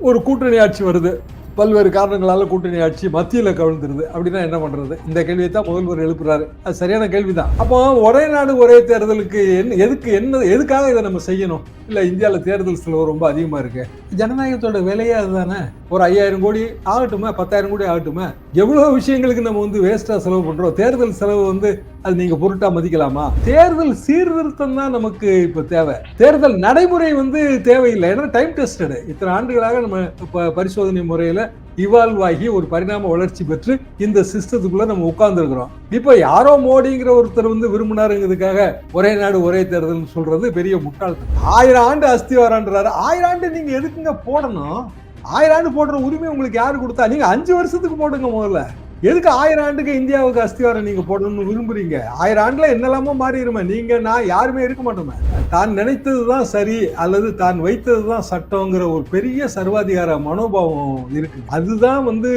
ஒரு கூட்டணி ஆட்சி வருது. பல்வேறு காரணங்களால கூட்டணி ஆட்சி மத்தியில் கவிழ்ந்துருது. அப்படின்னா என்ன பண்றது? இந்த கேள்வியை தான் முதல்வர் எழுப்புறாரு. அது சரியான கேள்விதான். அப்போ ஒரே நாடு ஒரே தேர்தலுக்கு என்ன எதுக்கு என்ன எதுக்காக இதை நம்ம செய்யணும்? இல்லை இந்தியாவில் தேர்தல் செலவு ரொம்ப அதிகமாக இருக்கு. ஜனநாயகத்தோட விலையே அதுதானே? ஒரு ஐயாயிரம் கோடி ஆகட்டுமே? பத்தாயிரம் கோடி ஆகட்டுமே? எவ்வளோ விஷயங்களுக்கு நம்ம வந்து வேஸ்ட்டாக செலவு பண்ணுறோம் தேர்தல் செலவு வந்து அது நீங்கள் பொருட்டாக மதிக்கலாமா? தேர்தல் சீர்திருத்தம் தான் நமக்கு இப்போ தேவை. தேர்தல் நடைமுறை வந்து தேவையில்லை. ஏன்னா டைம் டெஸ்டடு இத்தனை ஆண்டுகளாக நம்ம இப்போ பரிசோதனை முறையில் இவால்வ் ஆகி ஒரு பரிணாம வளர்ச்சி பெற்று இந்த சிஸ்டத்துக்குள்ள நம்ம உட்கார்ந்துருக்கிறோம். இப்போ யாரோ மோடிங்கிற ஒருத்தர் வந்து விரும்பினாருங்கிறதுக்காக ஒரே நாடு ஒரே தேர்தல் சொல்றது பெரிய முட்டாள்தனம் ஆயிரம் ஆண்டு அஸ்திவாரான்றாரு ஆயிரம் ஆண்டு நீங்க எதுக்குங்க போடணும்? ஆயிரம் ஆண்டு போடுற உரிமை உங்களுக்கு யாரு கொடுத்தா? நீங்க அஞ்சு வருஷத்துக்கு போடுங்க முதல்ல. எதுக்கு ஆயிரம் ஆண்டுக்கு இந்தியாவுக்கு அஸ்திவாரம் நீங்க போடணும்னு விரும்புறீங்க? ஆயிரம் ஆண்டுல என்னெல்லாமோ மாறிடுமே. நீங்க நான் யாருமே இருக்க மாட்டோமே. தான் நினைத்தது தான் சரி அல்லது தான் வைத்தது தான் சட்டங்கிற ஒரு பெரிய சர்வாதிகார மனோபாவம் இருக்கு. அதுதான் வந்து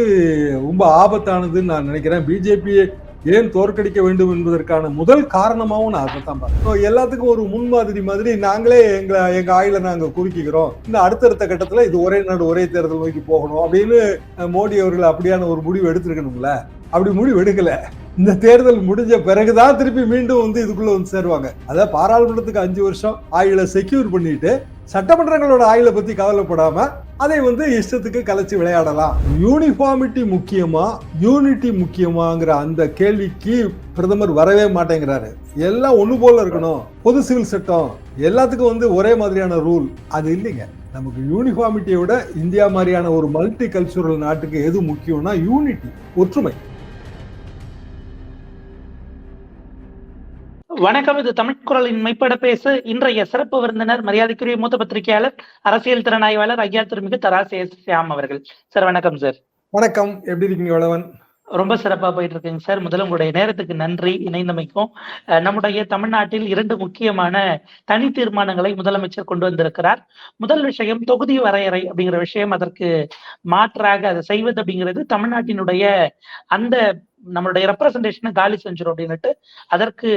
ரொம்ப ஆபத்தானதுன்னு நான் நினைக்கிறேன். பிஜேபியை ஏன் தோற்கடிக்க வேண்டும் என்பதற்கான முதல் காரணமாகவும் நான் அதை தான் எல்லாத்துக்கும் ஒரு முன்மாதிரி மாதிரி நாங்களே எங்களை எங்க ஆயில நாங்க குறுக்கிக்கிறோம். இன்னும் அடுத்தடுத்த கட்டத்துல இது ஒரே நாடு ஒரே தேர்தல் நோக்கி போகணும் அப்படின்னு மோடி அவர்கள் அப்படியான ஒரு முடிவு எடுத்திருக்கணும்ல? அப்படி முடிவு எடுக்கல. இந்த தேர்தல் முடிஞ்ச பிறகுதான் திருப்பி மீண்டும் வந்து இதுக்குள்ள வந்து சேருவாங்க. அதாவது பாராளுமன்றத்துக்கு அஞ்சு வருஷம் ஆயுளை செக்யூர் பண்ணிட்டு சட்டமன்றங்களோட ஆயுளை பத்தி கவலைப்படாம அதை வந்து இஷ்டத்துக்கு கலைச்சு விளையாடலாம். யூனிஃபார்மிட்டி முக்கியமா? யூனிட்டி முக்கியமாங்கிற அந்த கேள்விக்கு பிரதமர் வரவே மாட்டேங்கிறாரு. எல்லாம் ஒன்று போல இருக்கணும். பொது சிவில் சட்டம். எல்லாத்துக்கும் வந்து ஒரே மாதிரியான ரூல் அது இல்லைங்க. நமக்கு யூனிஃபார்மிட்டியை விட இந்தியா மாதிரியான ஒரு மல்டி கல்ச்சுரல் நாட்டுக்கு எது முக்கியம்னா யூனிட்டி ஒற்றுமை. வணக்கம் இது தமிழ் குரலின் மெய்ப்பட பேசு. இன்றைய சிறப்பு விருந்தினர் மரியாதைக்குரிய மூத்த பத்திரிகையாளர் அரசியல் திறனாய்வாளர் ஐயா திருமிகு தராசு சியாம் அவர்கள். சார் வணக்கம் சார். வணக்கம். எப்படி இருக்கீங்க வளவன்? ரொம்ப சிறப்பா போயிட்டு இருக்குங்க சார். முதல்ல உங்களுடைய நேரத்துக்கு நன்றி இணைந்தமைக்கும். நம்முடைய தமிழ்நாட்டில் இரண்டு முக்கியமான தனி தீர்மானங்களை முதலமைச்சர் கொண்டு வந்திருக்கிறார். முதல் விஷயம் தொகுதி வரையறை அப்படிங்கிற விஷயம் அதற்கு மாற்றாக அதை செய்வது அப்படிங்கிறது தமிழ்நாட்டினுடைய அந்த நம்மளுடைய ரெப்ரசன்டேஷனை காலி செஞ்சிடும் அப்படின்னுட்டு அதற்கு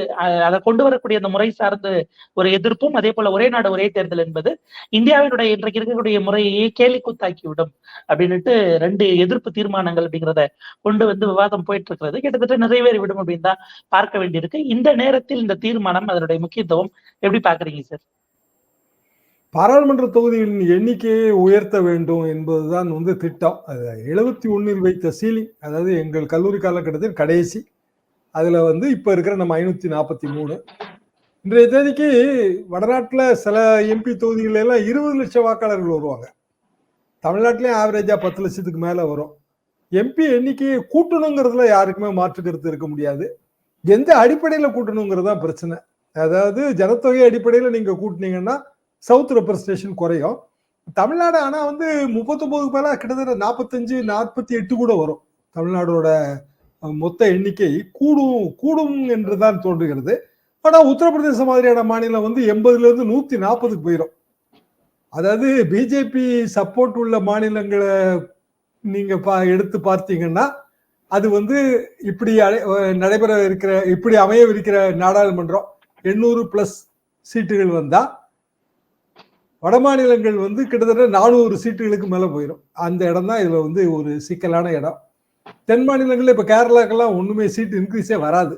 அதை கொண்டு வரக்கூடிய அந்த முறை சார்ந்து ஒரு எதிர்ப்பும் அதே போல ஒரே நாடு ஒரே தேர்தல் என்பது இந்தியாவினுடைய இன்றைக்கு இருக்கக்கூடிய முறையையே கேலி கூத்தாக்கி விடும் அப்படின்னுட்டு ரெண்டு எதிர்ப்பு தீர்மானங்கள் அப்படிங்கிறத கொண்டு வந்து விவாதம் போயிட்டு இருக்கிறது கிட்டத்தட்ட நிறைவேறி விடும் அப்படின்னு தான் பார்க்க வேண்டியிருக்கு. இந்த நேரத்தில் இந்த தீர்மானம் அதனுடைய முக்கியத்துவம் எப்படி பாக்குறீங்க சார்? பாராளுமன்ற தொகுதிகளின் எண்ணிக்கையை உயர்த்த வேண்டும் என்பதுதான் வந்து திட்டம். அது எழுபத்தி ஒன்றில் வைத்த சீலிங் அதாவது எங்கள் கல்லூரி காலகட்டத்தில் கடைசி. அதில் வந்து இப்போ இருக்கிற நம்ம ஐநூற்றி நாற்பத்தி மூணு. இன்றைய தேதிக்கு வடநாட்டில் சில எம்பி தொகுதிகளெல்லாம் இருபது லட்சம் வாக்காளர்கள் வருவாங்க. தமிழ்நாட்டிலையும் ஆவரேஜாக பத்து லட்சத்துக்கு மேலே வரும். எம்பி எண்ணிக்கையை கூட்டணுங்கிறதுல யாருக்குமே மாற்று கருத்து இருக்க முடியாது. எந்த அடிப்படையில் கூட்டணுங்கிறது தான் பிரச்சனை. அதாவது ஜனத்தொகை அடிப்படையில் நீங்கள் கூட்டினீங்கன்னா சவுத் ரெப்ரஸன்டேஷன் குறையும். தமிழ்நாடு ஆனால் வந்து முப்பத்தொம்போதுக்கு மேலே கிட்டத்தட்ட நாற்பத்தஞ்சு நாற்பத்தி எட்டு கூட வரும். தமிழ்நாடோட மொத்த எண்ணிக்கை கூடும் கூடும் என்று தான் தோன்றுகிறது. ஆனால் உத்தரப்பிரதேச மாதிரியான மாநிலம் வந்து எண்பதுலேருந்து நூற்றி நாற்பதுக்கு போயிடும் அதாவது பிஜேபி சப்போர்ட் உள்ள மாநிலங்களை நீங்கள் பா எடுத்து பார்த்தீங்கன்னா அது வந்து இப்படி அடை- நடைபெற இருக்கிற இப்படி அமையவிருக்கிற நாடாளுமன்றம் எண்ணூறு ப்ளஸ் சீட்டுகள் வந்தால் வட மாநிலங்கள் வந்து கிட்டத்தட்ட நானூறு சீட்டுகளுக்கு மேலே போயிடும் அந்த இடம் தான் இதில் வந்து ஒரு சிக்கலான இடம். தென் மாநிலங்களில் இப்போ கேரளாக்கெல்லாம் ஒன்றுமே சீட்டு இன்க்ரீஸே வராது.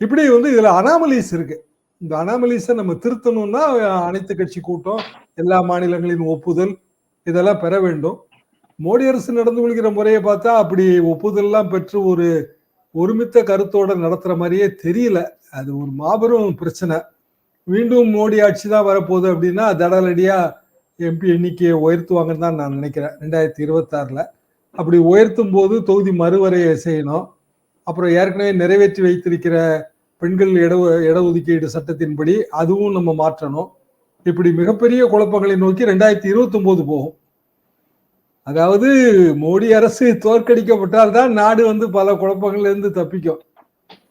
இப்படி வந்து இதில் அனாமலிஸ் இருக்கு. இந்த அனாமலிஸை நம்ம திருத்தணும்னா அனைத்து கட்சி கூட்டம் எல்லா மாநிலங்களின் ஒப்புதல் இதெல்லாம் பெற வேண்டும். மோடி அரசு நடந்து கொள்கிற முறையை பார்த்தா அப்படி ஒப்புதல்லாம் பெற்று ஒரு ஒருமித்த கருத்தோட நடத்துகிற மாதிரியே தெரியல. அது ஒரு மாபெரும் பிரச்சனை. மீண்டும் மோடி ஆட்சி தான் வரப்போகுது அப்படின்னா தடலடியாக எம்பி எண்ணிக்கையை உயர்த்துவாங்கன்னு தான் நான் நினைக்கிறேன். ரெண்டாயிரத்தி இருபத்தாறில். அப்படி உயர்த்தும் போது தொகுதி மறுவரையை செய்யணும். அப்புறம் ஏற்கனவே நிறைவேற்றி வைத்திருக்கிற பெண்கள் இட இடஒதுக்கீடு சட்டத்தின்படி அதுவும் நம்ம மாற்றணும். இப்படி மிகப்பெரிய குழப்பங்களை நோக்கி ரெண்டாயிரத்தி இருபத்தொம்போது போகும். அதாவது மோடி அரசு தோற்கடிக்கப்பட்டால் தான் நாடு வந்து பல குழப்பங்கள்லேருந்து தப்பிக்கும்.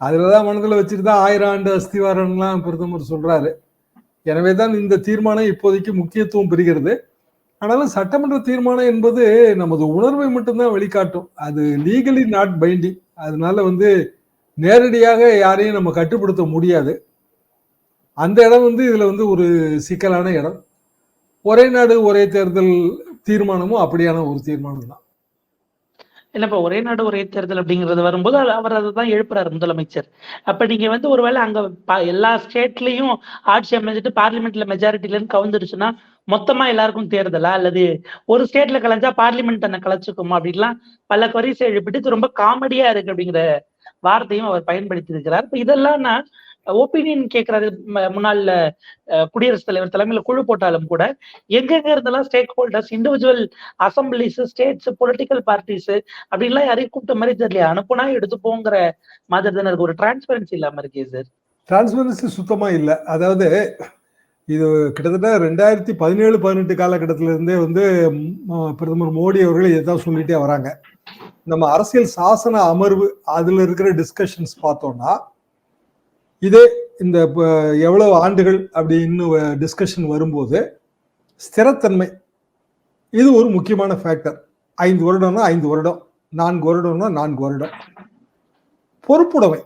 அதில் அதுலதான் மனதில் வச்சுட்டு தான் ஆயிரம் ஆண்டு அஸ்திவாரம்லாம் பிரதமர் சொல்றாரு. எனவே தான் இந்த தீர்மானம் இப்போதைக்கு முக்கியத்துவம் பெறுகிறது. ஆனாலும் சட்டமன்ற தீர்மானம் என்பது நமது உணர்வை மட்டும்தான் வெளிக்காட்டும் அது லீகலி நாட் பைண்டிங் அதனால வந்து நேரடியாக யாரையும் நம்ம கட்டுப்படுத்த முடியாது. அந்த இடம் வந்து இதுல வந்து ஒரு சிக்கலான இடம். ஒரே நாடு ஒரே தேர்தல் தீர்மானமும் அப்படியான ஒரு தீர்மானம் தான் இல்ல ஒரே நாடு ஒரே தேர்தல் அப்படிங்கிறது வரும்போது அவர் அதை தான் எழுப்புறாரு முதலமைச்சர். அப்ப நீங்க வந்து ஒருவேளை அங்க எல்லா ஸ்டேட்லயும் ஆட்சி அமைஞ்சிட்டு பார்லிமெண்ட்ல மெஜாரிட்டில இருந்து கவுந்துருச்சுன்னா மொத்தமா எல்லாருக்கும் தேர்தலா? அல்லது ஒரு ஸ்டேட்ல கலைஞ்சா பார்லிமெண்ட் தன்னை கலைச்சுக்குமா? அப்படின்லாம் பல கொரிசை எழுப்பிட்டு ரொம்ப காமெடியா இருக்கு அப்படிங்கிற வார்த்தையும் அவர் பயன்படுத்தி இருக்கிறார் இப்ப இதெல்லாம் நான் ஒப்பீனியன் கேட்கறது முன்னாள் குடியரசுத் தலைவர் தலைமையில குழு போட்டாலும் கூட எங்கெங்க இருந்தெல்லாம் stakeholders individual assemblies states political parties அப்படின்லாம் யாரையும் கூப்பிட்ட மாதிரி தெரியல அனுப்புனா எடுத்துப்போங்கிற மாதிரி தானே இருக்கு. ஒரு டிரான்ஸ்பரன்சி இல்லாம இருக்கே சார் டிரான்ஸ்பரன்சி சுத்தமா இல்லை. அதாவது இது கிட்டத்தட்ட ரெண்டாயிரத்தி பதினேழு பதினெட்டு காலகட்டத்தில இருந்தே வந்து பிரதமர் மோடி அவர்கள் இதைதான் சொல்லிட்டே வராங்க. நம்ம அரசியல் சாசன அமர்வு அதுல இருக்கிற டிஸ்கஷன்ஸ் பார்த்தோம்னா இதே இந்த எவ்வளவு ஆண்டுகள் அப்படின்னு டிஸ்கஷன் வரும்போது ஸ்திரத்தன்மை இது ஒரு முக்கியமான ஃபேக்டர் ஐந்து வருடம்னா ஐந்து வருடம் நான்கு வருடம்னா நான்கு வருடம். பொறுப்புடைமை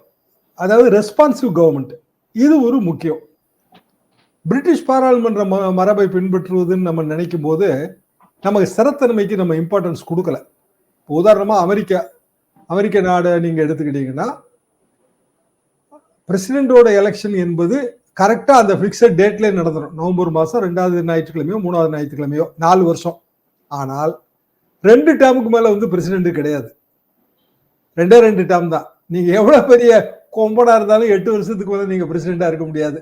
அதாவது ரெஸ்பான்சிவ் கவர்மெண்ட் இது ஒரு முக்கியம். பிரிட்டிஷ் பாராளுமன்ற ம- மரபை பின்பற்றுவதுன்னு நம்ம நினைக்கும் போது நமக்கு ஸ்திரத்தன்மைக்கு நம்ம இம்பார்ட்டன்ஸ் கொடுக்கல. இப்போ அமெரிக்கா அமெரிக்க நாடை நீங்கள் எடுத்துக்கிட்டீங்கன்னா பிரசிடென்டோட எலெக்ஷன் என்பது கரெக்டாக அந்த ஃபிக்ஸட் டேட்ல நடந்துடும் நவம்பர் மாதம் ரெண்டாவது ஞாயிற்றுக்கிழமையோ மூணாவது ஞாயிற்றுக்கிழமையோ நாலு வருஷம். ஆனால் ரெண்டு டேர்முக்கு மேலே வந்து பிரசிடென்ட் கிடையாது. ரெண்டே ரெண்டு டேர்ம் தான். நீங்கள் எவ்வளோ பெரிய கொம்பனா இருந்தாலும் எட்டு வருஷத்துக்கு மேலே நீங்கள் பிரசிடென்டா இருக்க முடியாது.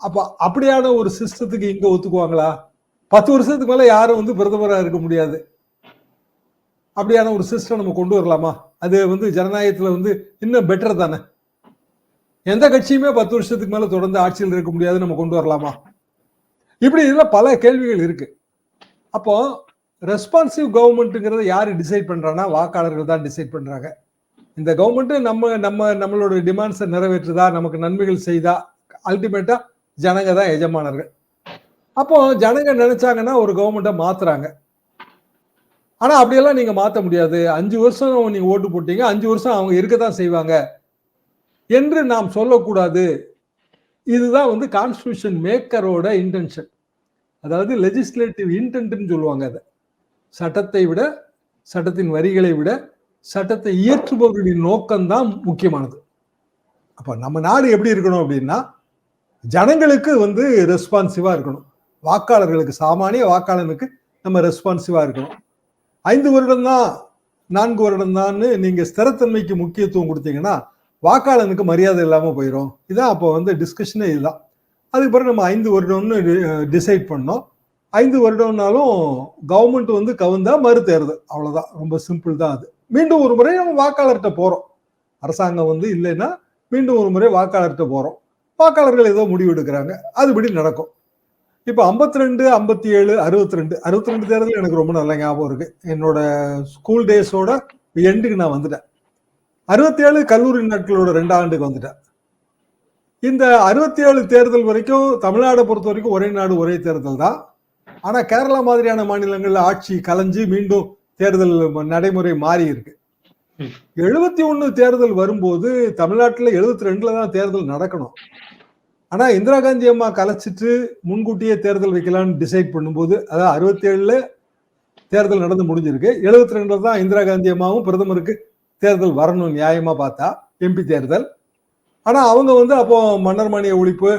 அப்போ அப்படியான ஒரு சிஸ்டத்துக்கு இங்கே ஒத்துக்குவாங்களா? பத்து வருஷத்துக்கு மேலே யாரும் வந்து பிரதமராக இருக்க முடியாது. அப்படியான ஒரு சிஸ்டம் நம்ம கொண்டு வரலாமா? அது வந்து ஜனநாயகத்தில் வந்து இன்னும் பெட்டர் தானே? எந்த கட்சியுமே பத்து வருஷத்துக்கு மேல தொடர்ந்து ஆட்சியில் இருக்க முடியாது நம்ம கொண்டு வரலாமா? இப்படி இதுல பல கேள்விகள் இருக்கு. அப்போ ரெஸ்பான்சிவ் கவர்மெண்ட்டுங்கிறத யார் டிசைட் பண்றாங்கன்னா வாக்காளர்கள் தான் டிசைட் பண்றாங்க. இந்த கவர்மெண்ட் நம்ம நம்ம நம்மளோட டிமாண்ட்ஸை நிறைவேற்றுதா நமக்கு நன்மைகள் செய்தா அல்டிமேட்டா ஜனங்க தான் எஜமானர்கள். அப்போ ஜனங்க நினைச்சாங்கன்னா ஒரு கவர்மெண்ட்டை மாத்துறாங்க. ஆனா அப்படியெல்லாம் நீங்க மாத்த முடியாது. அஞ்சு வருஷம் நீங்க ஓட்டு போட்டீங்க அஞ்சு வருஷம் அவங்க இருக்க தான் செய்வாங்க. என்று நாம் சொல்லக்கூடாது. இதுதான் வந்து கான்ஸ்டியூஷன் மேக்கரோட இன்டென்ஷன் அதாவது லெஜிஸ்லேட்டிவ் இன்டென்ட்னு சொல்லுவாங்க அதை. சட்டத்தை விட சட்டத்தின் வரிகளை விட சட்டத்தை இயற்றுபவர்களின் நோக்கம்தான் முக்கியமானது. அப்போ நம்ம நாடு எப்படி இருக்கணும் அப்படின்னா ஜனங்களுக்கு வந்து ரெஸ்பான்சிவாக இருக்கணும். வாக்காளர்களுக்கு சாமானிய வாக்காளனுக்கு நம்ம ரெஸ்பான்சிவாக இருக்கணும். ஐந்து வருடம் தான் நான்கு வருடம் தான்னு நீங்கள் ஸ்திரத்தன்மைக்கு முக்கியத்துவம் கொடுத்தீங்கன்னா வாக்காளனுக்கு மரியாதை இல்லாமல் போயிடும் இதான் அப்போ வந்து டிஸ்கஷனே இதுதான் அதுக்கு பிறகு நம்ம ஐந்து வருடம்னு டிசைட் பண்ணோம். ஐந்து வருடம்னாலும் கவர்மெண்ட் வந்து கவுந்தா மறு தேர்தல். அவ்வளவுதான். ரொம்ப சிம்பிள் தான் அது. மீண்டும் ஒரு முறை நம்ம வாக்காளர்கிட்ட போகிறோம் அரசாங்கம் வந்து இல்லைன்னா மீண்டும் ஒரு முறை வாக்காளர்கிட்ட போகிறோம் வாக்காளர்கள் ஏதோ முடிவு எடுக்கிறாங்க. அதுபடி நடக்கும். இப்போ ஐம்பத்தி ரெண்டு ஐம்பத்தி ஏழு அறுபத்தி ரெண்டு அறுபத்தி ரெண்டு தேர்தல் எனக்கு ரொம்ப நல்ல ஞாபகம் இருக்குது என்னோட ஸ்கூல் டேஸோட எண்டுக்கு நான் வந்துட்டேன். அறுபத்தி ஏழு கல்லூரி நாட்களோட ரெண்டு ஆண்டுக்கு வந்துட்டேன். இந்த அறுபத்தி ஏழு தேர்தல் வரைக்கும் தமிழ்நாடை பொறுத்த வரைக்கும் ஒரே நாடு ஒரே தேர்தல் தான். ஆனால் கேரளா மாதிரியான மாநிலங்களில் ஆட்சி கலைஞ்சு மீண்டும் தேர்தல் நடைமுறை மாறி இருக்கு. எழுபத்தி ஒன்று தேர்தல் வரும்போது தமிழ்நாட்டில் எழுபத்தி ரெண்டுல தான் தேர்தல் நடக்கணும். ஆனால் இந்திரா காந்தி அம்மா கலைச்சிட்டு முன்கூட்டியே தேர்தல் வைக்கலாம்னு டிசைட் பண்ணும்போது அதாவது அறுபத்தி ஏழில் தேர்தல் நடந்து முடிஞ்சிருக்கு. எழுபத்தி ரெண்டுல தான் இந்திரா காந்தி அம்மாவும் பிரதமருக்கு தேர்தல் வரணும் நியாயமா பார்த்தா எம்பி தேர்தல். ஆனா அவங்க வந்து அப்போ மன்னர்மானிய ஒழிப்பு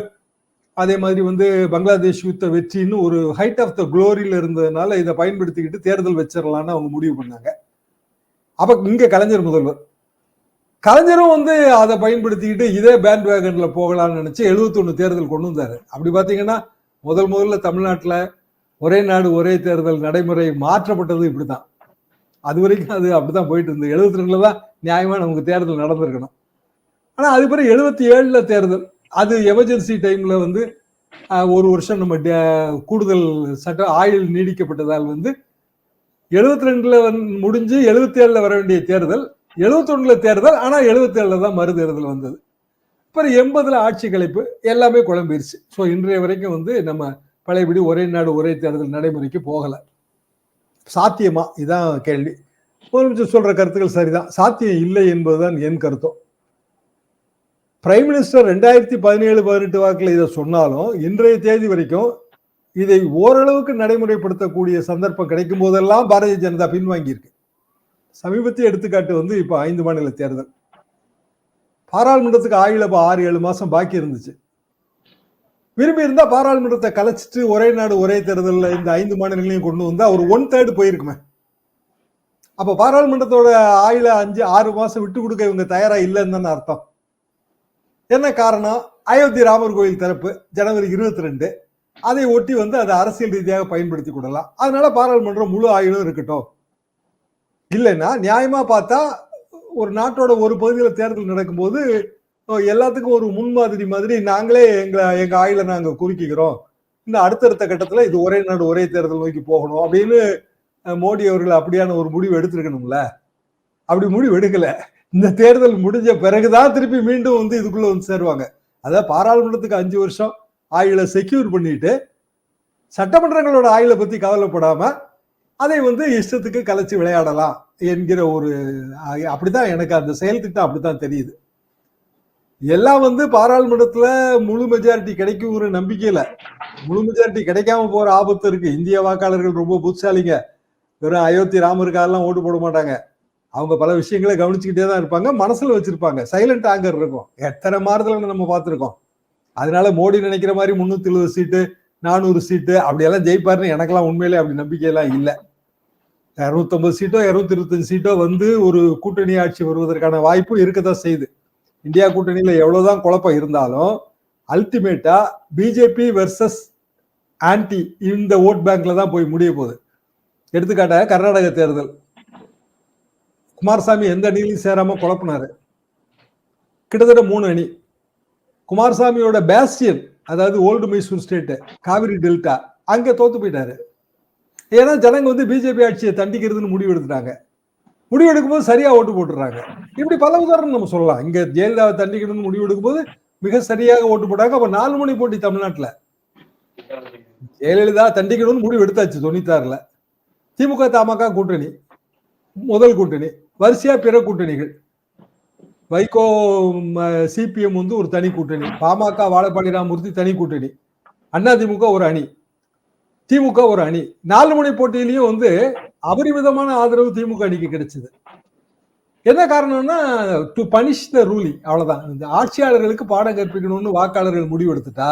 அதே மாதிரி வந்து பங்களாதேஷ் யுத்த வெற்றின்னு ஒரு ஹைட் ஆஃப் த குளோரியில இருந்ததுனால இதை பயன்படுத்திக்கிட்டு தேர்தல் வச்சிடலான்னு அவங்க முடிவு பண்ணாங்க. அப்ப இங்க கலைஞர் முதல்வர். கலைஞரும் வந்து அதை பயன்படுத்திக்கிட்டு இதே பேண்ட் வேகன்ல போகலாம்னு நினைச்சு 71 தேர்தல் கொண்டு வந்தாரு. அப்படி பாத்தீங்கன்னா முதல் முதல்ல தமிழ்நாட்டுல ஒரே நாடு ஒரே தேர்தல் நடைமுறை மாற்றப்பட்டது இப்படிதான் அது வரைக்கும் அது அப்படிதான் போயிட்டு இருந்தது. எழுபத்தி ரெண்டுல தான் நியாயமா நமக்கு தேர்தல் நடந்திருக்கணும். ஆனா அது பிறகு எழுபத்தி ஏழுல தேர்தல் அது எமர்ஜென்சி டைம்ல வந்து ஒரு வருஷம் நம்ம டே- கூடுதல் சட்ட ஆயுள் நீடிக்கப்பட்டதால் வந்து எழுபத்தி ரெண்டுல முடிஞ்சு எழுபத்தி ஏழுல வர வேண்டிய தேர்தல் எழுபத்தொன்னுல தேர்தல் ஆனா எழுபத்தி ஏழுல தான் மறு தேர்தல் வந்தது. அப்புறம் எண்பதுல ஆட்சி கலைப்பு எல்லாமே குழம்பிருச்சு. ஸோ இன்றைய வரைக்கும் வந்து நம்ம பழையபடி ஒரே நாடு ஒரே தேர்தல் நடைமுறைக்கு போகலை. சாத்தியமா? இதான் கேள்வி. முதலமைச்சர் சொல்ற கருத்துக்கள் சரிதான். சாத்தியம் இல்லை என்பதுதான் என் கருத்தம் பிரைம் மினிஸ்டர் ரெண்டாயிரத்தி பதினேழு பதினெட்டு வாக்கில் இதை சொன்னாலும் இன்றைய தேதி வரைக்கும் இதை ஓரளவுக்கு நடைமுறைப்படுத்தக்கூடிய சந்தர்ப்பம் கிடைக்கும் போதெல்லாம் பாரதிய ஜனதா பின்வாங்கியிருக்கு. சமீபத்திய எடுத்துக்காட்டு வந்து இப்போ ஐந்து மாநில தேர்தல். பாராளுமன்றத்துக்கு ஆயுள ஆறு ஏழு மாதம் பாக்கி இருந்துச்சு. விரும்பி இருந்தா பாராளுமன்றத்தை கலைச்சிட்டு ஒரே நாடு ஒரே தேர்தலில் இந்த ஐந்து மாநிலங்களையும் கொண்டு வந்தா ஒரு ஒன் தேர்டு போயிருக்குமே. அப்ப பாராளுமன்றத்தோட ஆயுள அஞ்சு ஆறு மாசம் விட்டு கொடுக்க இவங்க தயாரா இல்லைன்னு தானே அர்த்தம். என்ன காரணம்? அயோத்தி ராமர் கோயில் திறப்பு ஜனவரி இருபத்தி ரெண்டு அதை ஒட்டி வந்து அதை அரசியல் ரீதியாக பயன்படுத்தி கொள்ளலாம். அதனால பாராளுமன்றம் முழு ஆயுளும் இருக்கட்டும். இல்லைன்னா நியாயமா பார்த்தா ஒரு நாட்டோட ஒரு பகுதியில் தேர்தல் நடக்கும்போது எல்லாத்துக்கும் ஒரு முன்மாதிரி மாதிரி நாங்களே எங்களை எங்க ஆயில நாங்க குறுக்கிக்கிறோம். இந்த அடுத்தடுத்த கட்டத்துல இது ஒரே நாடு ஒரே தேர்தல் நோக்கி போகணும் அப்படின்னு மோடி அவர்கள் அப்படியான ஒரு முடிவு எடுத்திருக்கணும்ல? அப்படி முடிவு எடுக்கல. இந்த தேர்தல் முடிஞ்ச பிறகுதான் திருப்பி மீண்டும் வந்து இதுக்குள்ள வந்து சேருவாங்க. அதாவது பாராளுமன்றத்துக்கு அஞ்சு வருஷம் ஆயுளை செக்யூர் பண்ணிட்டு சட்டமன்றங்களோட ஆயுளை பத்தி கவலைப்படாம அதை வந்து இஷ்டத்துக்கு கலைச்சு விளையாடலாம் என்கிற ஒரு அப்படிதான் எனக்கு அந்த செயல் திட்டம் அப்படித்தான் தெரியுது. எல்லாம் வந்து பாராளுமன்றத்துல முழு மெஜாரிட்டி கிடைக்குங்கிற நம்பிக்கையில. முழு மெஜாரிட்டி கிடைக்காம போற ஆபத்து இருக்கு. இந்திய வாக்காளர்கள் ரொம்ப புத்திசாலிங்க. வெறும் அயோத்தி ராமருக்காரெல்லாம் ஓட்டு போட மாட்டாங்க. அவங்க பல விஷயங்களை கவனிச்சுக்கிட்டே தான் இருப்பாங்க. மனசுல வச்சிருப்பாங்க. சைலண்ட் ஆங்கர் இருக்கும். எத்தனை மாறுதல்களை நம்ம பார்த்துருக்கோம். அதனால மோடி நினைக்கிற மாதிரி முன்னூத்தி எழுபது சீட்டு நானூறு சீட்டு அப்படியெல்லாம் ஜெயிப்பாருன்னு எனக்கெல்லாம் உண்மையிலே அப்படி நம்பிக்கையெல்லாம் இல்லை. இரநூத்தம்பது சீட்டோ இருநூத்தி இருபத்தஞ்சு சீட்டோ வந்து ஒரு கூட்டணி ஆட்சி வருவதற்கான வாய்ப்பு இருக்கதான் செய்யுது. இந்தியா கூட்டணியில எவ்வளவுதான் குழப்பம் இருந்தாலும் அல்டிமேட்டா பிஜேபி வெர்சஸ் ஆன்டி இந்த ஓட் பேங்க்ல தான் போய் முடிய போகுது. எடுத்துக்காட்டாக கர்நாடக தேர்தல். குமாரசாமி எந்த அணியிலையும் சேராம குழப்பினாரு. கிட்டத்தட்ட மூணு அணி. குமாரசாமியோட பேஸ்டியன் அதாவது old Mysore state Kaveri delta அங்கே தோத்து போயிட்டாரு. ஏன்னா ஜனங்க வந்து பிஜேபி ஆட்சியை தண்டிக்கிறதுன்னு முடிவு எடுத்துட்டாங்க. முடிவெடுக்கும் போது சரியா ஓட்டு போட்டுறாங்க. இப்படி பல உதாரணம் நம்ம சொல்லலாம். இங்க ஜெயலலிதாவை தண்டிக்கணும்னு முடிவு எடுக்கும்போது மிக சரியாக ஓட்டு போட்டாங்க. அப்ப நாலு மணி போட்டி தமிழ்நாட்டுல. ஜெயலலிதா தண்டிக்கணும்னு முடிவு எடுத்தாச்சு தொண்ணூத்தாறுல. திமுக தமாக கூட்டணி முதல் கூட்டணி வரிசையா பிற கூட்டணிகள். வைகோ சிபிஎம் வந்து ஒரு தனி கூட்டணி. பாமக வாழப்பாடி ராமூர்த்தி தனி கூட்டணி. அண்ணா திமுக ஒரு அணி. திமுக ஒரு அணி. நாலு மணி போட்டியிலையும் வந்து அபரிமிதமான ஆதரவு திமுக அணிக்கு கிடைச்சது. என்ன காரணம்னா டு பனிஷ் த ரூலிங் அவ்வளவுதான். இந்த ஆட்சியாளர்களுக்கு பாடம் கற்பிக்கணும்னு வாக்காளர்கள் முடிவெடுத்துட்டா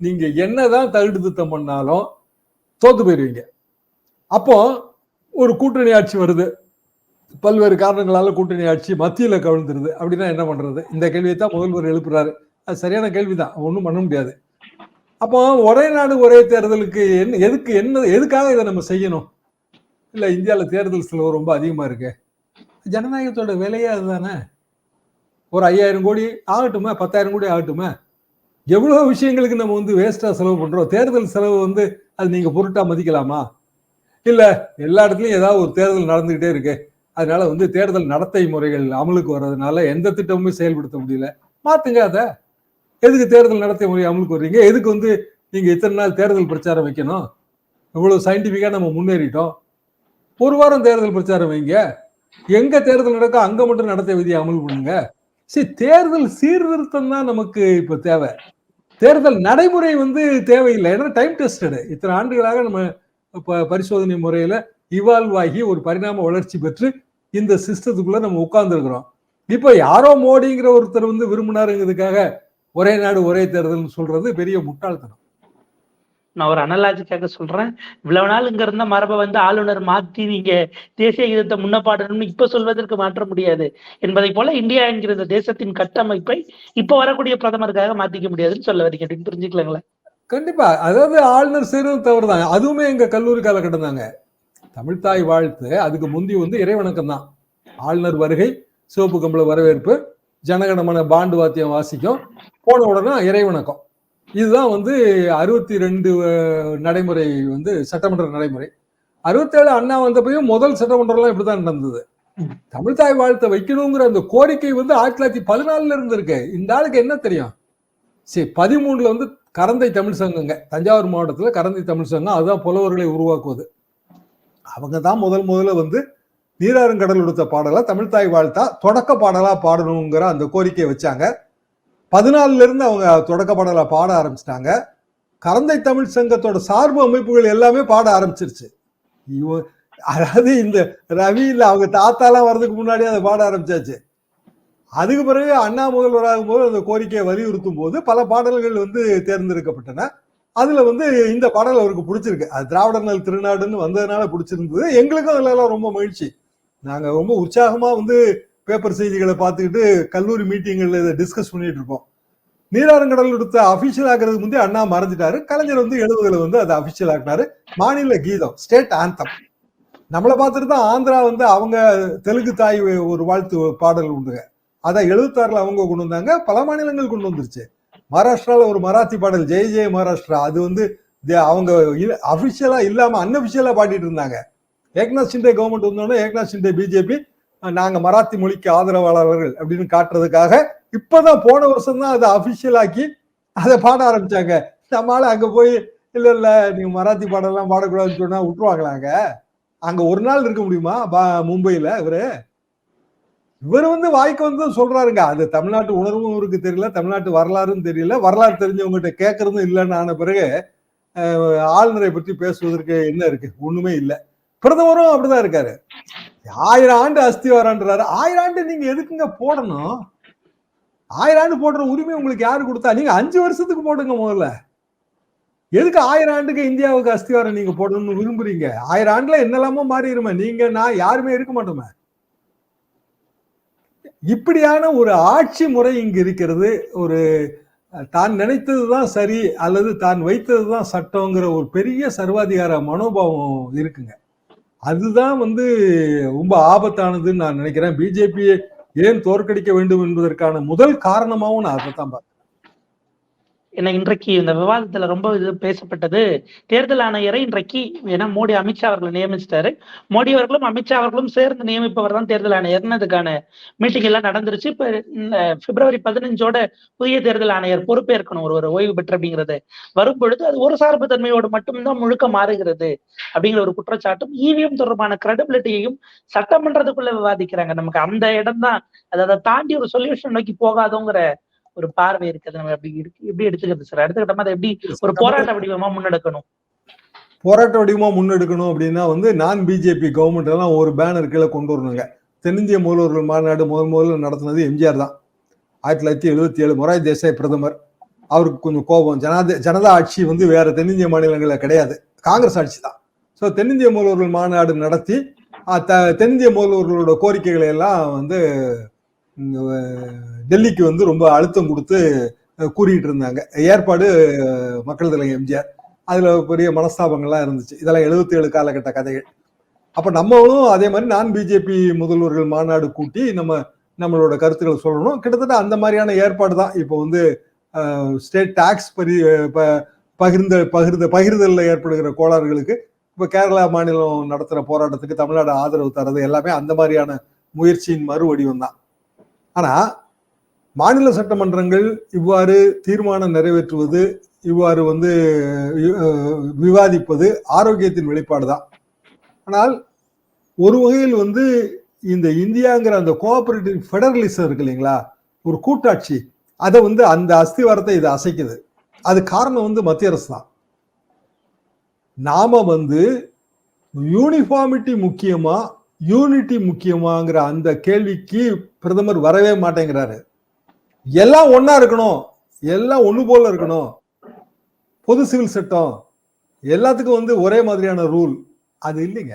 நீங்க என்னதான் தகுடு திருத்தம் பண்ணாலும் தோத்து போயிடுவீங்க அப்போ ஒரு கூட்டணி ஆட்சி வருது. பல்வேறு காரணங்களால கூட்டணி ஆட்சி மத்தியில கவிழ்ந்துருது. அப்படின்னா என்ன பண்றது? இந்த கேள்வியை தான் முதல்வர் எழுப்புறாரு. அது சரியான கேள்விதான். ஒன்றும் பண்ண முடியாது. அப்போ ஒரே நாடு ஒரே தேர்தலுக்கு என்ன எதுக்கு என்ன எதுக்காக இதை நம்ம செய்யணும்? இல்ல இந்தியாவில் தேர்தல் செலவு ரொம்ப அதிகமா இருக்கு. ஜனநாயகத்தோட விலையே அதுதானே? ஒரு ஐயாயிரம் கோடி ஆகட்டுமே பத்தாயிரம் கோடி ஆகட்டுமே? எவ்வளவு விஷயங்களுக்கு நம்ம வந்து வேஸ்டா செலவு பண்றோம். தேர்தல் செலவு வந்து அது நீங்க பொருட்டா மதிக்கலாமா? இல்ல எல்லா இடத்துலயும் ஏதாவது ஒரு தேர்தல் நடந்துகிட்டே இருக்கு. அதனால வந்து தேர்தல் நடத்தை முறைகள் அமலுக்கு வர்றதுனால எந்த திட்டமும் செயல்படுத்த முடியல. மாத்துங்க அதை. எதுக்கு தேர்தல் நடத்தை முறை அமலுக்கு வர்றீங்க? எதுக்கு வந்து நீங்க இத்தனை நாள் தேர்தல் பிரச்சாரம் வைக்கணும்? இவ்வளவு சயின்டிபிக்கா நம்ம முன்னேறிட்டோம். ஒரு வாரம் தேர்தல் பிரச்சாரம் வைங்க. எங்க தேர்தல் நடக்க அங்க மட்டும் நடத்தை விதியை அமல் பண்ணுங்க. சரி தேர்தல் சீர்திருத்தம் தான் நமக்கு இப்ப தேவை. தேர்தல் நடைமுறை வந்து தேவையில்லை. ஏன்னா டைம் டெஸ்டடு இத்தனை ஆண்டுகளாக நம்ம ப- பரிசோதனை முறையில இவால்வ் ஆகி ஒரு பரிணாம வளர்ச்சி பெற்று இந்த சிஸ்டத்துக்குள்ள நம்ம உட்கார்ந்துருக்கிறோம். இப்ப யாரோ மோடிங்கிற ஒருத்தர் வந்து விரும்பினாருங்கிறதுக்காக ஒரே நாடு ஒரே தேர்தல்னு சொல்றது பெரிய முட்டாள்தனம். நான் ஒரு அனலாஜிக்காக சொல்றேன். இவ்வளவு நாள் இங்க இருந்த மரபை வந்து ஆளுநர் மாத்தி நீங்க தேசிய கீதத்தை முன்னப்பாடணும்னு இப்ப சொல்வதற்கு மாற்ற முடியாது. என்பதை போல இந்தியா என்கிற இந்த தேசத்தின் கட்டமைப்பை இப்ப வரக்கூடிய பிரதமருக்காக மாத்திக்க முடியாதுன்னு சொல்ல வரீங்க. அப்படின்னு புரிஞ்சுக்கலாங்களா? கண்டிப்பா. அதாவது ஆளுநர் செய்யறது தவறு அதுவுமே எங்க கல்லூரி காலகட்டம் தாங்க தமிழ்தாய் வாழ்த்து. அதுக்கு முந்தி வந்து இறைவணக்கம் தான். ஆளுநர் வருகை சிவப்பு கம்பள வரவேற்பு ஜனகணமான பாண்டு வாத்தியம் வாசிக்கும். போன உடனே இறைவணக்கம். இதுதான் வந்து அறுபத்தி ரெண்டு நடைமுறை வந்து சட்டமன்ற நடைமுறை. அறுபத்தேழு அண்ணா வந்தப்பையும் முதல் சட்டமன்றம்லாம் இப்படிதான் நடந்தது. தமிழ்தாய் வாழ்த்தை வைக்கணுங்கிற அந்த கோரிக்கை வந்து ஆயிரத்தி தொள்ளாயிரத்தி பதினாலுல இருந்து இருக்கு இந்த ஆளுக்கு என்ன தெரியும்? சரி பதிமூணுல வந்து கரந்தை தமிழ் சங்கங்க. தஞ்சாவூர் மாவட்டத்துல கரந்தை தமிழ் சங்கம் அதுதான் புலவர்களை உருவாக்குவது. அவங்க தான் முதல் முதல்ல வந்து நீராறுங்கடல் கொடுத்த பாடலா தமிழ்தாய் வாழ்த்தா தொடக்க பாடலா பாடணுங்கிற அந்த கோரிக்கையை வச்சாங்க. பதினாலிருந்து அவங்க தொடக்க பாடலை பாட ஆரம்பிச்சிட்டாங்க. கரந்தை தமிழ் சங்கத்தோட சார்பு அமைப்புகள் எல்லாமே பாட ஆரம்பிச்சிருச்சு. அதாவது இந்த ரவி அவங்க தாத்தாலாம் வர்றதுக்கு முன்னாடி அதை பாட ஆரம்பிச்சாச்சு. அதுக்கு பிறகு அண்ணா முதல்வராகும் போது அந்த கோரிக்கையை வலியுறுத்தும் போது பல பாடல்கள் வந்து தேர்ந்தெடுக்கப்பட்டன. அதுல வந்து இந்த பாடல் அவருக்கு பிடிச்சிருக்கு. அது திராவிடர் நல் திருநாடுன்னு வந்ததுனால பிடிச்சிருந்தது. எங்களுக்கும் அதுல ரொம்ப மகிழ்ச்சி. நாங்க ரொம்ப உற்சாகமா வந்து பேப்பர் செய்திகளை பார்த்துக்கிட்டு கல்லூரி மீட்டிங்கில் இதை டிஸ்கஸ் பண்ணிட்டு இருப்போம். நீராறுங்கடல் எடுத்த அபிஷியல் ஆகிறதுக்கு முந்தைய அண்ணா மறைஞ்சிட்டாரு. கலைஞர் வந்து எழுபதுல வந்து அதை அபிஷியல் ஆகினாரு மாநில கீதம் ஸ்டேட் ஆந்தம் நம்மளை பார்த்துட்டு தான் ஆந்திரா வந்து அவங்க தெலுங்கு தாய் ஒரு வாழ்த்து பாடல் உண்டுங்க அதை எழுபத்தாறுல அவங்க கொண்டு வந்தாங்க. பல மாநிலங்கள் கொண்டு வந்துருச்சு. மகாராஷ்டிரால ஒரு மராத்தி பாடல் ஜெய ஜெய மகாராஷ்டிரா. அது வந்து அவங்க அபிஷியலா இல்லாம அன்அபிஷியலா பாடிட்டு இருந்தாங்க. ஏக்நாத் ஷிண்டே கவர்மெண்ட் வந்தோடனே ஏக்நாத் ஷிண்டே பிஜேபி நாங்க மராத்தி மொழிக்கு ஆதரவாளர்கள் அப்படின்னு காட்டுறதுக்காக இப்பதான் போன வருஷம் தான் அதை அபிஷியல் ஆக்கி அதை பாட ஆரம்பிச்சாங்க. நம்மளால அங்க போய் இல்ல இல்ல நீங்க மராத்தி பாடலாம் பாடக்கூடாதுன்னு சொன்னா விட்டுருவாங்களாங்க அங்க? ஒரு நாள் இருக்க முடியுமா? பா- மும்பையில இவரு? இவர் வந்து வாய்க்கு வந்து சொல்றாருங்க. அது தமிழ்நாட்டு உணர்வும் இவருக்கு தெரியல தமிழ்நாட்டு வரலாறும் தெரியல. வரலாறு தெரிஞ்சவங்ககிட்ட கேட்கறதும் இல்லைன்னு ஆன பிறகு ஆளுநரை பற்றி பேசுவதற்கு என்ன இருக்கு? ஒண்ணுமே இல்லை. பிரதமரும் அப்படிதான் இருக்காரு. ஆயிரம் ஆண்டு அஸ்திவாரன்றாரு ஆயிரம் ஆண்டு நீங்க எதுக்குங்க போடணும்? ஆயிரம் ஆண்டு போடுற உரிமை உங்களுக்கு யாரு கொடுத்தா? நீங்க அஞ்சு வருஷத்துக்கு போடுங்க முதல்ல. எதுக்கு ஆயிரம் ஆண்டுக்கு இந்தியாவுக்கு அஸ்திவாரம் நீங்க போடணும்னு விரும்புறீங்க? ஆயிரம் ஆண்டுல என்னெல்லாமோ மாறிடுமே நீங்க நான் யாருமே இருக்க மாட்டோமே. இப்படியான ஒரு ஆட்சி முறை இங்கு இருக்கிறது. ஒரு அஹ், தான் நினைத்ததுதான் சரி அல்லது தான் வைத்ததுதான் சட்டங்கிற ஒரு பெரிய சர்வாதிகார மனோபாவம் இருக்குங்க. அதுதான் வந்து ரொம்ப ஆபத்தானதுன்னு நான் நினைக்கிறேன். பிஜேபியை ஏன் தோற்கடிக்க வேண்டும் என்பதற்கான முதல் காரணமாவும் நான் அதை தான் பார்த்தேன் என்ன இன்றைக்கு இந்த விவாதத்துல ரொம்ப இது பேசப்பட்டது. தேர்தல் ஆணையரை இன்றைக்கு ஏன்னா மோடி அமித்ஷா அவர்களை நியமிச்சிட்டாரு. மோடி அவர்களும் அமித்ஷா அவர்களும் சேர்ந்து நியமிப்பவர் தான் தேர்தல் ஆணையர்னு அதுக்கான மீட்டிங் எல்லாம் நடந்துருச்சு. இப்ப பிப்ரவரி பதினஞ்சோட புதிய தேர்தல் ஆணையர் பொறுப்பேற்கணும். ஒருவர் ஓய்வு பெற்று அப்படிங்கிறது. வரும் பொழுது அது ஒரு சார்பு தன்மையோடு மட்டும்தான் முழுக்க மாறுகிறது அப்படிங்கிற ஒரு குற்றச்சாட்டும் இவிஎம் தொடர்பான கிரெடிபிலிட்டியையும் சட்டமன்றத்துக்குள்ள விவாதிக்கிறாங்க. நமக்கு அந்த இடம் தான் அதை தாண்டி ஒரு சொல்யூஷன் நோக்கி போகாதோங்கிற ஒரு பார்வை இருக்குது நம்ம இருக்கு எப்படி எடுத்துக்கிறது? சார் அடுத்த கட்டமா அதை எப்படி ஒரு போராட்ட வடிவமா முன்னெடுக்கணும்? போராட்ட வடிவமா முன்னெடுக்கணும் அப்படின்னா வந்து நான் பிஜேபி கவர்மெண்ட் எல்லாம் ஒரு பேனர் கீழே கொண்டு வரணுங்க. தென்னிந்திய முதல்வர்கள் மாநாடு முதல் முதல்ல நடத்தினது எம்ஜிஆர் தான். ஆயிரத்தி தொள்ளாயிரத்தி எழுபத்தி ஏழு மொராய் தேசாய் பிரதமர். அவருக்கு கொஞ்சம் கோபம். ஜனாத ஜனதா ஆட்சி வந்து வேற தென்னிந்திய மாநிலங்களில் கிடையாது. காங்கிரஸ் ஆட்சி தான். ஸோ தென்னிந்திய முதல்வர்கள் மாநாடு நடத்தி தென்னிந்திய முதல்வர்களோட கோரிக்கைகளை எல்லாம் வந்து டெல்லிக்கு வந்து ரொம்ப அழுத்தம் கொடுத்து கூறிட்டு இருந்தாங்க. ஏற்பாடு மக்கள் தலைவர் எம்ஜிஆர். அதுல பெரிய மனஸ்தாபங்கள்லாம் இருந்துச்சு. இதெல்லாம் எழுபத்தி ஏழு காலகட்ட கதைகள். அப்ப நம்மளும் அதே மாதிரி நான் பிஜேபி முதல்வர்கள் மாநாடு கூட்டி நம்ம நம்மளோட கருத்துக்களை சொல்லணும். கிட்டத்தட்ட அந்த மாதிரியான ஏற்பாடு தான் இப்போ வந்து ஸ்டேட் டாக்ஸ் பரி ப- பகிர்ந்த பகிர்ந்த பகிர்தலில் ஏற்படுகிற கோளாறுகளுக்கு இப்போ கேரளா மாநிலம் நடத்துகிற போராட்டத்துக்கு தமிழ்நாடு ஆதரவு தரது எல்லாமே அந்த மாதிரியான முயற்சியின் மறுவடிவம் தான். ஆனா மாநில சட்டமன்றங்கள் இவ்வாறு தீர்மானம் நிறைவேற்றுவது இவ்வாறு வந்து விவாதிப்பது ஆரோக்கியத்தின் வெளிப்பாடு தான் ஆனால் ஒரு வகையில் வந்து இந்த இந்தியாங்கிற அந்த கோஆபரேட்டிவ் ஃபெடரலிசம் இருக்கு இல்லைங்களா ஒரு கூட்டாட்சி அதை வந்து அந்த அஸ்திவாரத்தை இது அசைக்குது. அது காரணம் வந்து மத்திய அரசு தான். நாம வந்து யூனிஃபார்மிட்டி முக்கியமா யூனிட்டி முக்கியமாங்கிற அந்த கேள்விக்கு பிரதமர் வரவே மாட்டேங்கிறாரு. எல்லாம் ஒன்னா இருக்கணும். எல்லாம் ஒன்று போல இருக்கணும். பொது சிவில் சட்டம். எல்லாத்துக்கும் வந்து ஒரே மாதிரியான ரூல் அது இல்லைங்க.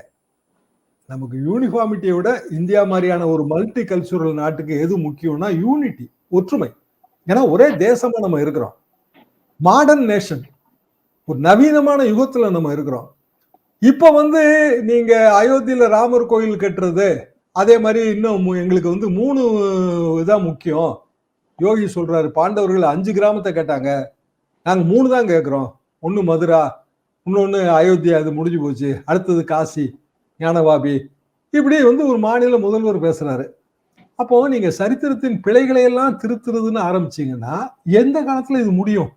நமக்கு யூனிஃபார்மிட்டியை விட இந்தியா மாதிரியான ஒரு மல்டி கல்ச்சுரல் நாட்டுக்கு எது முக்கியம்னா யூனிட்டி ஒற்றுமை. ஏன்னா ஒரே தேசமா நம்ம இருக்கிறோம். மாடர்ன் நேஷன் ஒரு நவீனமான யுகத்துல நம்ம இருக்கிறோம். இப்போ வந்து நீங்க அயோத்தியில ராமர் கோயில் கட்டுறது அதே மாதிரி இன்னும் எங்களுக்கு வந்து மூணு இதான் முக்கியம். யோகி சொல்றாரு பாண்டவர்கள் அஞ்சு கிராமத்தை கேட்டாங்க. நாங்கள் மூணு தான் கேட்குறோம் ஒன்று மதுரா இன்னொன்று அயோத்தியா அது முடிஞ்சு போச்சு. அடுத்தது காசி ஞானவாபி. இப்படி வந்து ஒரு மாநில முதல்வர் பேசுறாரு. அப்போ நீங்க சரித்திரத்தின் பிழைகளை எல்லாம் திருத்துறதுன்னு ஆரம்பிச்சீங்கன்னா எந்த காலத்துல இது முடியும்?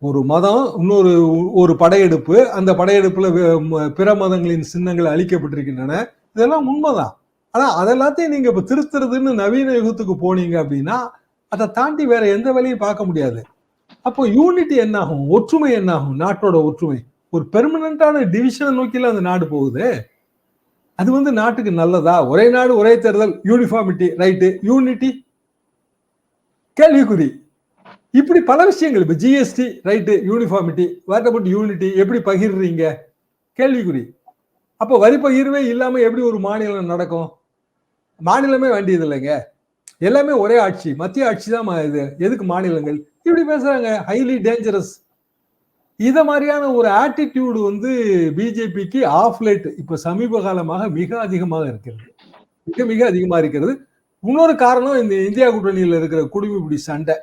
ஒரு மதம் இன்னொரு ஒரு படையெடுப்பு அந்த படையெடுப்புல ம- பிற மதங்களின் சின்னங்கள் அழிக்கப்பட்டிருக்கின்றன. இதெல்லாம் உண்மைதான். ஆனா அதெல்லாத்தையும் நீங்க இப்ப திருத்துறதுன்னு நவீன யுகத்துக்கு போனீங்க அப்படின்னா அதை தாண்டி வேற எந்த வேலையும் பார்க்க முடியாது. அப்போ யூனிட்டி என்னாகும்? ஒற்றுமை என்னாகும்? நாட்டோட ஒற்றுமை. ஒரு பெர்மனண்டான டிவிஷனை நோக்கில அந்த நாடு போகுது. அது வந்து நாட்டுக்கு நல்லதா? ஒரே நாடு ஒரே தேர்தல் யூனிஃபார்மிட்டி ரைட்டு யூனிட்டி கேள்விக்குறி. இப்படி பல விஷயங்கள். இப்போ GST right uniformity what about unity எப்படி பகிர்றீங்க? கேள்விக்குறி. அப்போ வரி பகிர்வே இல்லாமல் எப்படி ஒரு மாநிலம் நடக்கும்? மாநிலமே வேண்டியது இல்லைங்க எல்லாமே ஒரே ஆட்சி மத்திய ஆட்சி தான் இது. எதுக்கு மாநிலங்கள்? இப்படி பேசுறாங்க. ஹைலி டேஞ்சரஸ் இதை மாதிரியான ஒரு ஆட்டிடியூடு வந்து பிஜேபிக்கு ஆஃப் லைட் சமீப காலமாக மிக அதிகமாக இருக்கிறது. மிக மிக அதிகமாக இருக்கிறது. இன்னொரு காரணம் இந்த இந்தியா கூட்டணியில் இருக்கிற குடிமிப்பிடி சண்டை.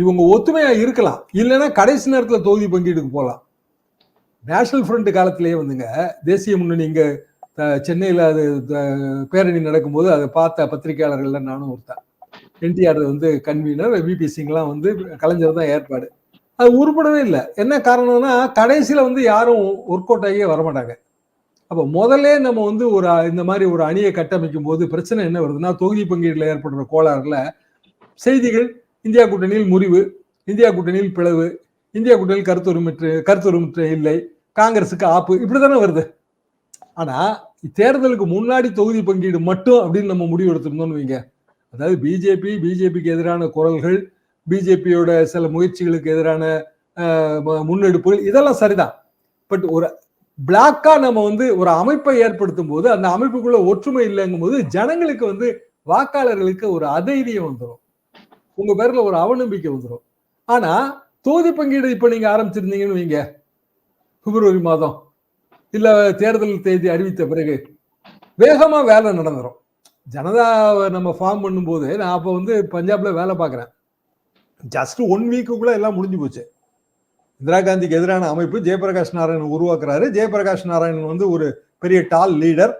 இவங்க ஒத்துமையா இருக்கலாம். இல்லைன்னா கடைசி நேரத்தில் தொகுதி பங்கீடுக்கு போகலாம் நேஷனல் ஃப்ரண்ட் காலத்திலேயே வந்துங்க தேசிய முன்னணி இங்கே சென்னையில் அது பேரணி நடக்கும்போது அதை பார்த்த பத்திரிகையாளர்கள்ல நானும் ஒருத்தன். என்டிஆர் வந்து கன்வீனர் விபி சிங்லாம் வந்து கலைஞர் தான் ஏற்பாடு. அது உருப்படவே இல்லை. என்ன காரணம்னா கடைசியில் வந்து யாரும் ஒர்க் அவுட் ஆகியே வரமாட்டாங்க. அப்போ முதல்ல நம்ம வந்து ஒரு இந்த மாதிரி ஒரு அணியை கட்டமைக்கும் போது பிரச்சனை என்ன வருதுன்னா தொகுதி பங்கீடுல ஏற்படுற கோளாறுல செய்திகள் இந்தியா கூட்டணியில் முறிவு இந்தியா கூட்டணியில் பிளவு இந்தியா கூட்டணியில் கருத்துரிமற்ற கருத்துரிமற்ற இல்லை காங்கிரஸுக்கு ஆப்பு இப்படி தானே வருது. ஆனால் தேர்தலுக்கு முன்னாடி தொகுதி பங்கீடு மட்டும் அப்படின்னு நம்ம முடிவு எடுத்திருந்தோம்னு வைங்க. அதாவது பிஜேபி பிஜேபிக்கு எதிரான குரல்கள் பிஜேபியோட சில முயற்சிகளுக்கு எதிரான முன்னெடுப்புகள் இதெல்லாம் சரிதான். பட் ஒரு பிளாக்கா நம்ம வந்து ஒரு அமைப்பை ஏற்படுத்தும் போது அந்த அமைப்புக்குள்ள ஒற்றுமை இல்லைங்கும் போது ஜனங்களுக்கு வந்து வாக்காளர்களுக்கு ஒரு அதைரியம் வந்துடும் உங்க பேர்ல ஒரு அவநம்பிக்கை வந்துடும் ஆனா தொகுதி பங்கீடு இப்ப நீங்க ஆரம்பிச்சிருந்தீங்கன்னு வைங்க. பிப்ரவரி மாதம். இல்ல தேர்தல் தேதி அறிவித்த பிறகு. வேகமா வேலை நடந்துடும் ஜனதாவை நம்ம ஃபார்ம் பண்ணும்போது நான் அப்போ வந்து பஞ்சாப்ல வேலை பார்க்குறேன். ஜஸ்ட் ஒன் வீக்குக்குள்ள எல்லாம் முடிஞ்சு போச்சு. இந்திரா காந்திக்கு எதிரான அமைப்பு ஜெயபிரகாஷ் நாராயணன் உருவாக்குறாரு. ஜெயபிரகாஷ் நாராயணன் வந்து ஒரு பெரிய டால் லீடர்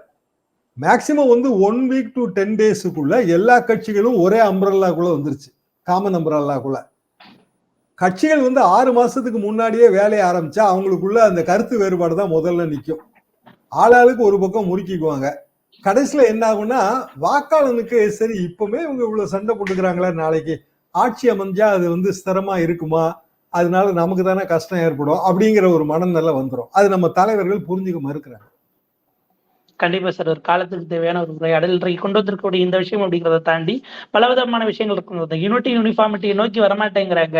மேக்சிமம் வந்து ஒன் வீக் டு டென் டேஸுக்குள்ள எல்லா கட்சிகளும் ஒரே அம்பரல்லாக்குள்ள வந்துருச்சு. காமன் அம்பரல்லாக்குள்ள கட்சிகள் வந்து ஆறு மாசத்துக்கு முன்னாடியே வேலையை ஆரம்பிச்சா அவங்களுக்குள்ள அந்த கருத்து வேறுபாடு தான் முதல்ல நிற்கும் ஆளாளுக்கு ஒரு பக்கம் முறுக்கிக்குவாங்க. கடைசியில என்ன ஆகும்னா வாக்காளனுக்கு சரி இப்பவுமே இவங்க இவ்வளவு சண்டை போட்டுக்கிறாங்களே நாளைக்கு ஆட்சி அமைஞ்சா அது வந்து ஸ்திரமா இருக்குமா? அதனால நமக்கு தானே கஷ்டம் ஏற்படும் அப்படிங்கிற ஒரு மனநிலை வந்துடும் அது நம்ம தலைவர்கள் புரிஞ்சுக்க மறுக்கிறாங்க. கண்டிப்பா சார். ஒரு காலத்துக்கு தேவையான ஒரு உரையாடல் இன்றைக்கு கொண்டு வந்திருக்கக்கூடிய இந்த விஷயம் அப்படிங்கிறத தாண்டி பலவிதமான விஷயங்கள் இருக்கும் யூனிட்டி யூனிஃபார்மிட்டியை நோக்கி வரமாட்டேங்கிறாங்க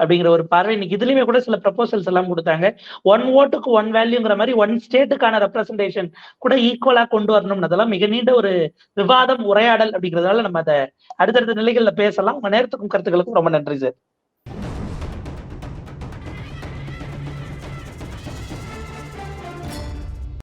அப்படிங்கிற ஒரு பார்வை இன்னைக்கு இதுலயுமே கூட சில ப்ரப்போசல்ஸ் எல்லாம் கொடுத்தாங்க. ஒன் ஓட்டுக்கு ஒன் வேல்யூங்கிற மாதிரி ஒன் ஸ்டேட்டுக்கான ரெப்ரசன்டேஷன் கூட ஈக்குவலா கொண்டு வரணும் அதெல்லாம் மிக நீண்ட ஒரு விவாதம் உரையாடல் அப்படிங்கிறதால நம்ம அதை அடுத்தடுத்த நிலைகள்ல பேசலாம். உங்க நேரத்துக்கும் கருத்துக்களுக்கும் ரொம்ப நன்றி சார்.